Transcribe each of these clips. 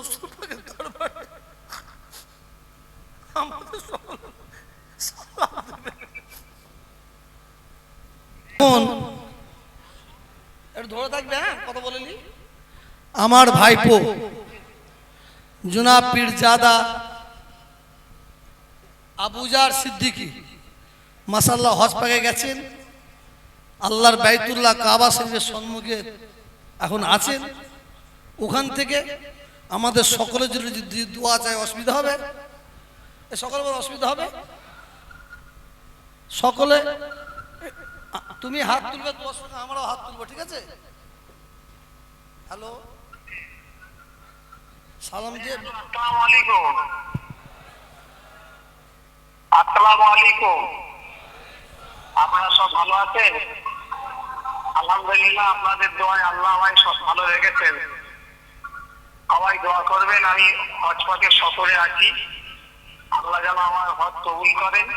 রসুল পাকের আমাদের আমার ভাইপো, জুনাব পীরজাদা আবুজার সিদ্দিকি মাসাল্লাহ হজ পাকে গেছেন, আল্লাহর বাইতুল্লাহ কাবা শরীফের সম্মুখে এখন আছেন। ওখান থেকে আমাদের সকলের জন্য যদি দোয়া চায় অসুবিধা হবে? সকলের অসুবিধা হবে? সকলে, তুমি হাত তুলবে, তোমার সঙ্গে আমরাও হাত তুলবো, ঠিক আছে? হ্যালো? সালাম দিয়ে আসসালামু আলাইকুম আপনারা সব ভালো আছেন? আলহামদুলিল্লাহ, আপনাদের দোয়ায় আল্লাহ সব ভালো রেখেছেন। সবাই দোয়া করবেন, আমি হজপাকে সফরে আছি। আল্লাহ যেন আমার হজ কবুল করেন।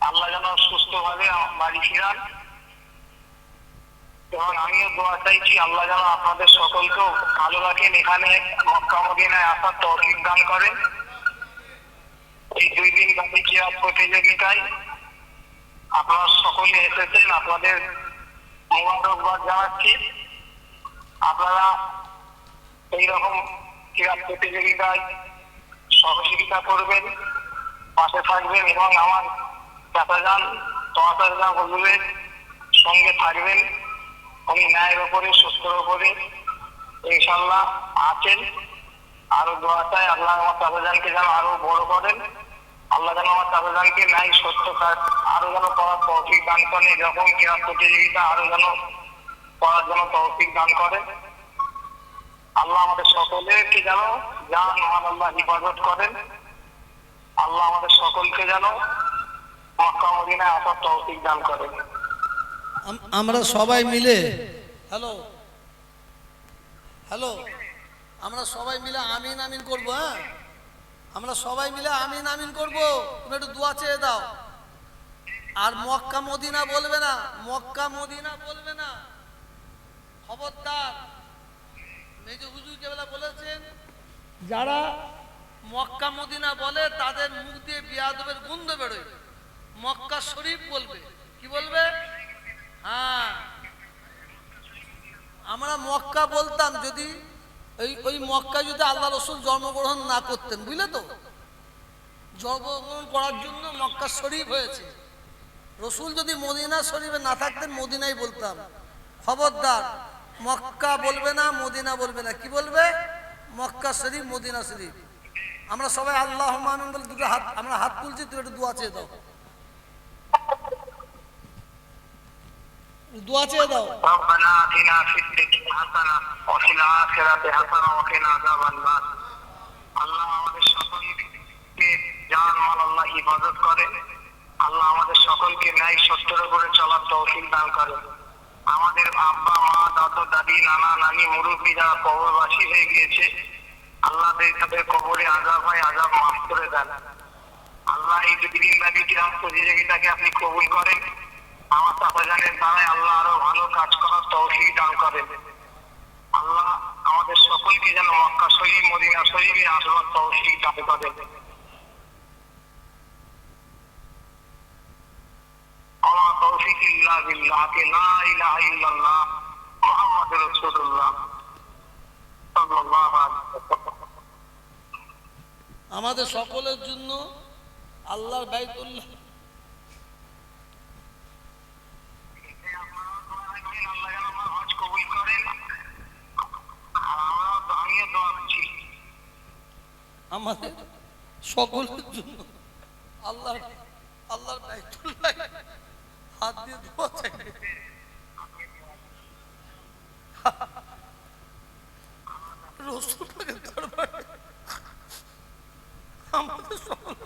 আল্লাহ যেন সুস্থভাবে বাড়ি ফিরান। এবং আমিও দোয়া চাইছি, আল্লাহ যেন আপনাদের সকলকেও ভালো রাখেন। এখানে মক্কা মদিনায় আসার তৌফিক দান করেন। এই দুই দিন ব্যাপী ক্রীড়া প্রতিযোগিতায় আপনারা সকলে এসেছেন। আপনাদের মোবারকবাদ জানাচ্ছি। আপনারা এইরকম ক্রীড়া প্রতিযোগিতায় সহযোগিতা করবেন, পাশে থাকবেন এবং আমার চাচাজান তহাজান হজুরের সঙ্গে থাকবেন। উনি ন্যায়ের ওপরে, সুস্থের ওপরে। ইনশাল্লাহ আছেন। আরও দোয়া চাই, আল্লাহ আমার চাচাজানকে যেন আরও বড় করেন। আল্লাহ যেন আমার চাচাজানকে ন্যায় সত্য কাজ আরও যেন করার তৌফিক দান করেন। এরকম ক্রীড়া প্রতিযোগিতা আরও যেন করার জন্য তৌফিক দান করেন। আল্লাহ আমাদের সকলেকে জান? মহান আল্লাহ হিফাজত করেন। আল্লাহ আমাদের সকলকে যেন মক্কা মদিনায় আসার তৌফিক দান করেন। আমরা সবাই মিলে হ্যালো। হ্যালো। আমরা সবাই মিলে আমিন আমিন করব হ্যাঁ? আমরা সবাই মিলে আমিন আমিন করব। তুমি একটু দোয়া চেয়ে দাও। আর মক্কা মদিনা বলবে না। মক্কা মদিনা বলবে না। খবরদার। মেজো হুজুর কেবলা বলেছেন যারা মক্কা মদিনা বলে তাদের মুখ দিয়ে বিয়াদবের গন্ধ বেরোয়। মক্কা শরীফ বলবে। কি বলবে? হ্যাঁ। আমরা মক্কা বলতাম যদি ওই ওই মক্কা যদি আল্লাহ রসুল জন্মগ্রহণ না করতেন বুঝলে তো? জন্মগ্রহণ করার জন্য মক্কা শরীফ হয়েছে। রসুল যদি মদিনা শরীফে না থাকতেন মদিনাই বলতাম। খবরদার মক্কা বলবে না, মদিনা বলবে না। কি বলবে? মক্কা শরীফ, মদিনা শরীফ। আমরা সবাই আল্লাহ বলে দুটো হাত, আমরা হাত তুলছি তুই একটু দোয়া চেয়ে দাও। করে। আল্লাহ আমাদের সকলকে ন্যায় চলার দান করে। আমাদের আব্বা দাদু দাদি নানা নানি মুরব্বী কবরবাসী হয়ে গিয়েছে আল্লাহ তাদের কবরে আজাব হয়, আজাব মাফ করে দেন। আল্লাহ এই দুই দিন ব্যাপী কিরাম প্রতিযোগিতাকে আপনি কবুল করেন। আমার চাচাজানের দ্বারাই আল্লাহ আরও ভালো কাজ করার তৌফিক দান করেন। আল্লাহ আমাদের সকলকে যেন মক্কা শরীফ, মদিনা শরীফে আসবার তৌফিক দান করেন। আমার তৌফিক ইল্লা বিল্লাহ, কে লা ইলাহা ইল্লাল্লাহ। আমাদের সকলের জন্য আল্লাহর আমাদের সকলের জন্য আল্লাহ আল্লাহর বাইতুল্লাহ হাত দিয়ে দোয়া চাইবে রসুল দরবারে আমাদের সালাম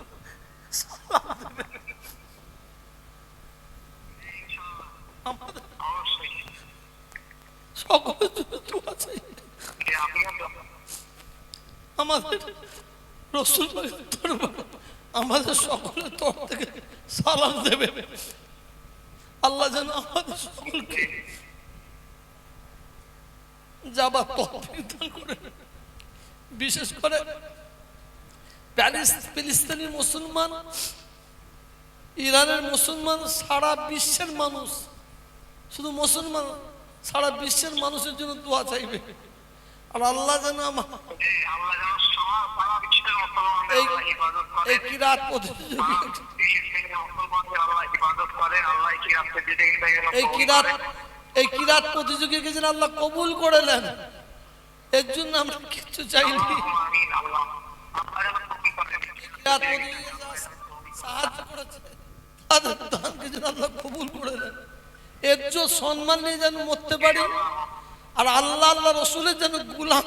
সকলের আমাদের আমাদের সকলের তরফ থেকে সালাম দেবে আল্লাহ যেন আমাদের সকলকে যাবার করে বিশেষ করে মুসলমান, ইরানের মুসলমান, সারা বিশ্বের মানুষ, শুধু মুসলমান, সারা বিশ্বের মানুষের জন্য দোয়া চাইবে আর আল্লাহ যেন আমার এই কিরাত। এই কিরাত প্রতিযোগীকে যেন আল্লাহ কবুল করে নেন। এর জন্য আমরা কিচ্ছু চাইনি। কবুল করে নিয়ে যেন মরতে পারি আর আল্লাহ আল্লাহ রসুলের যেন গুলাম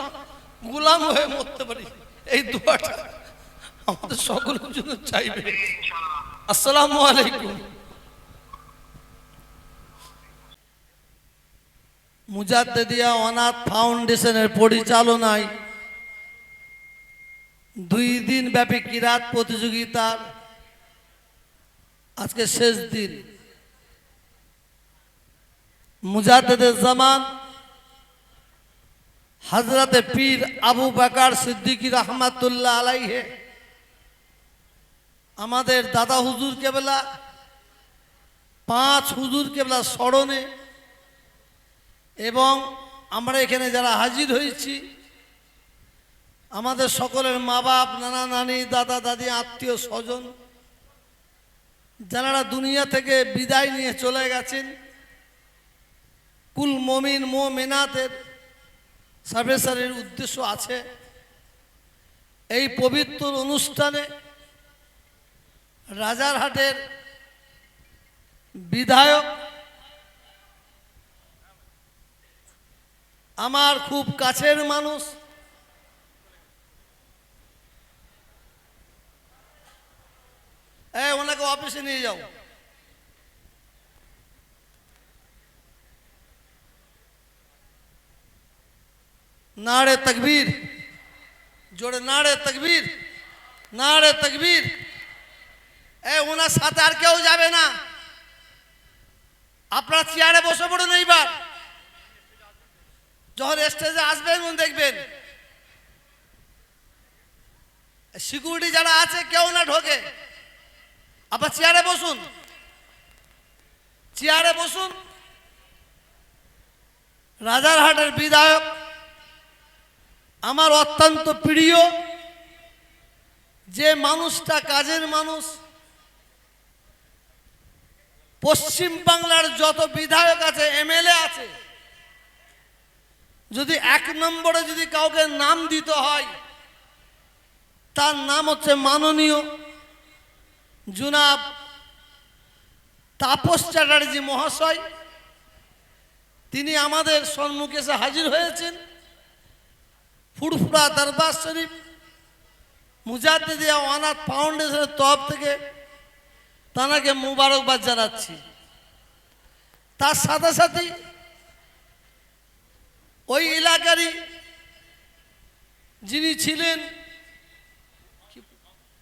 গুলাম হয়ে মরতে পারি। এই আমাদের চাইবে। আসসালামু আলাইকুম। মুজাদ্দেদিয়া অনাথ ফাউন্ডেশনের পরিচালনায় দুই দিন ব্যাপী কিরাত প্রতিযোগিতার আজকে শেষ দিন। মুজাদ্দেদের জামান হজরতে পীর আবু বাকার সিদ্দিকী রহমাতুল্লাহ আলাইহে, আমাদের দাদা হুজুর কেবলা, পাঁচ হুজুর কেবলা স্মরণে এবং আমরা এখানে যারা হাজির হয়েছি, আমাদের সকলের মা বাপ নানা নানি, দাদা, দাদি, আত্মীয় স্বজন, যারা দুনিয়া থেকে বিদায় নিয়ে চলে গেছেন, কুল মমিন মো মেনাতের সার্ভেসারের উদ্দেশ্য আছে এই পবিত্র অনুষ্ঠানে রাজারহাটের বিধায়ক আমার খুব কাছের মানুষ। ওনাকে অফিসে নিয়ে যাও। নাড়ে তকবীর। জোরে নাড়ে তকবীর। নাড়ে তকবীর। এ ওনার সাথে আর কেউ যাবে না। আপনার চেয়ারে বসে পড়ুন এইবার। যখন স্টেজে আসবেন দেখবেন সিকিউরিটি যারা আছে, কেউ না ঢোকে। আবার চেয়ারে বসুন। চেয়ারে বসুন। রাজারহাটের বিধায়ক, আমার অত্যন্ত প্রিয়, যে মানুষটা কাজের মানুষ, পশ্চিম বাংলার যত বিধায়ক আছে এমএলএ আছে যদি এক নম্বরে যদি কাউকে নাম দিতে হয়, তার নাম হচ্ছে মাননীয় জুনাব তাপস চ্যাটার্জি মহাশয়। তিনি আমাদের সম্মুখে এসে হাজির হয়েছেন। ফুরফুরা দরবার শরীফ, মুজাদ্দিদিয়া অনাথ ফাউন্ডেশনের তরফ থেকে তানাকে মুবারকবাদ জানাচ্ছি। তার সাথে সাথে ওই এলাকারই যিনি ছিলেন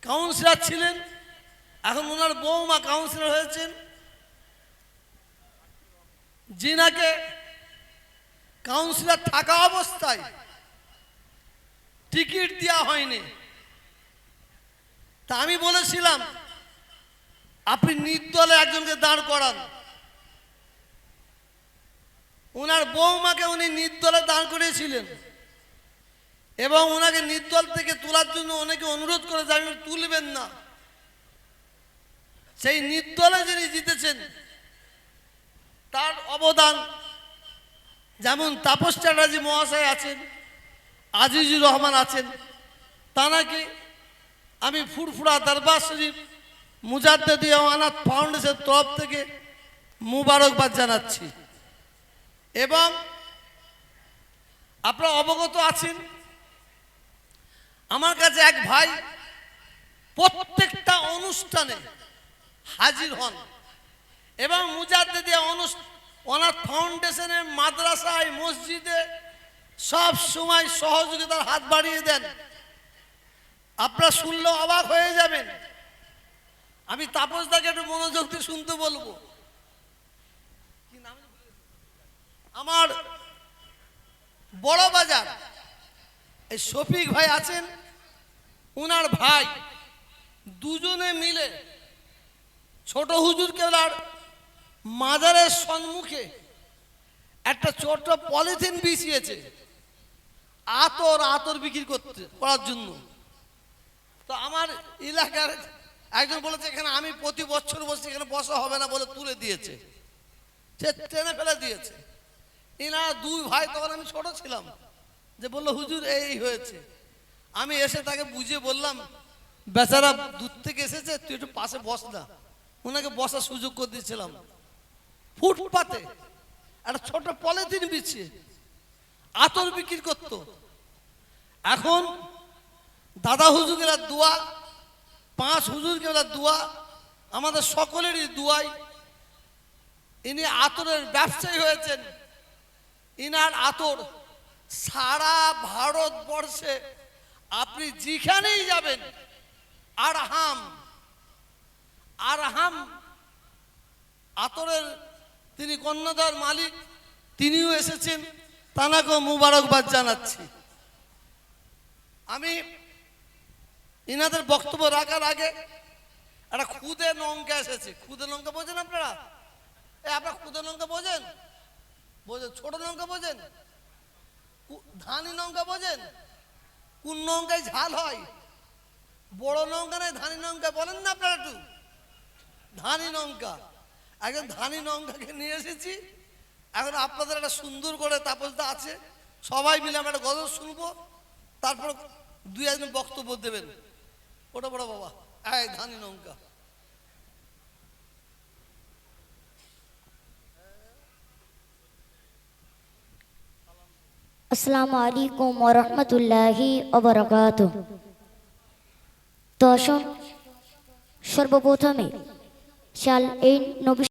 কাউন্সিলর ছিলেন, এখন ওনার বৌমা কাউন্সিলর হয়েছেন। যিনাকে কাউন্সিলর থাকা অবস্থায় টিকিট দেওয়া হয়নি। তা আমি বলেছিলাম, আপনি নির্দলে একজনকে দাঁড় করান। ওনার বৌমাকে উনি নির্দলে দাঁড় করিয়েছিলেন এবং ওনাকে নির্দল থেকে তোলার জন্য অনেকে অনুরোধ করে যে আপনি তুলবেন না। সেই নির্দলে যিনি জিতেছেন, তার অবদান যেমন তাপস চ্যাটার্জি মহাশয় আছেন, আজিজুর রহমান আছেন তানাকে আমি ফুরফুরা দরবার শরীফ মুজাদ্দেদি অনাথ ফাউন্ডেশনের তরফ থেকে মুবারকবাদ জানাচ্ছি। এবং আপনারা অবগত আছেন, আমার কাছে এক ভাই প্রত্যেকটা অনুষ্ঠানে হাজির হন এবং মুজাদ্দেদি অনুষ- অনাথ ফাউন্ডেশনের মাদ্রাসায়, মসজিদে সব সময় সহযোগিতার হাত বাড়িয়ে দেন। আপনারা শুনলেও অবাক হয়ে যাবেন। আমি তাপসদাকে একটু মনোযোগ দিয়ে শুনতে বলব কি নাম যেন ভুলে গেছি। আমার বড় বাজার। এই শফিক ভাই আছেন, উনার ভাই। দুজনে মিলে ছোট হুজুর কেলার মাজারের সম্মুখে একটা ছোট পলিথিন বিছিয়েছে। আতর আতর বিক্রি করতে, করার জন্য। তো আমার এলাকার একজন বলেছে, এখানে আমি প্রতি বছর বসছি এখানে বসা হবে না বলে তুলে দিয়েছে। সে ট্রেনে ফেলে দিয়েছে। এনারা দুই ভাই তখন আমি ছোট ছিলাম, যে বলল, হুজুর, এই হয়েছে। আমি এসে তাকে বুঝিয়ে বললাম, বেচারা দূর থেকে এসেছে, তুই একটু পাশে বস না। ওনাকে বসার সুযোগ করে দিয়েছিলাম। ফুটপাতে একটা ছোট পলিথিন বিছিয়ে আতর বিক্রি করতো। এখন দাদা হুজুরের দোয়া, পাঁচ হুজুরকে দোয়া, আমাদের সকলেরই দোয়াই। ইনি আতরের ব্যবসায়ী হয়েছেন। ইনার আতর সারা ভারতবর্ষে আপনি যেখানেই যাবেন আর হাম আর আতরের তিনি কন্যাদার মালিক, তিনিও এসেছেন, তানাকে মুবারকবাদ জানাচ্ছি। আমি ইনাদের বক্তব্য রাখার আগে একটা খুদে লঙ্কা এসেছে। খুদে লঙ্কা বোঝেন আপনারা? এ, আপনারা খুদে লঙ্কা বোঝেন? বোঝেন, ছোট লঙ্কা বোঝেন? ধানি লঙ্কা বোঝেন? কোন লঙ্কায় ঝাল হয়? বড় লঙ্কা নয়, ধানি লঙ্কা বলেন না আপনারা একটু। ধানি লঙ্কা একজন ধানি লঙ্কাকে নিয়ে এসেছি। এখন আপনাদের একটা সুন্দর করে তাপসদা আছে। সবাই মিলে আমরা একটা গজল শুনব। তারপর দুই একজন বক্তব্য দেবেন। ওটা বড় বাবা। এই ধানি লঙ্কা আসসালামু আলাইকুম ওরহমতুল্লাহি ওবরাকাত তো আসুন সর্বপ্রথমে শাল এই নবী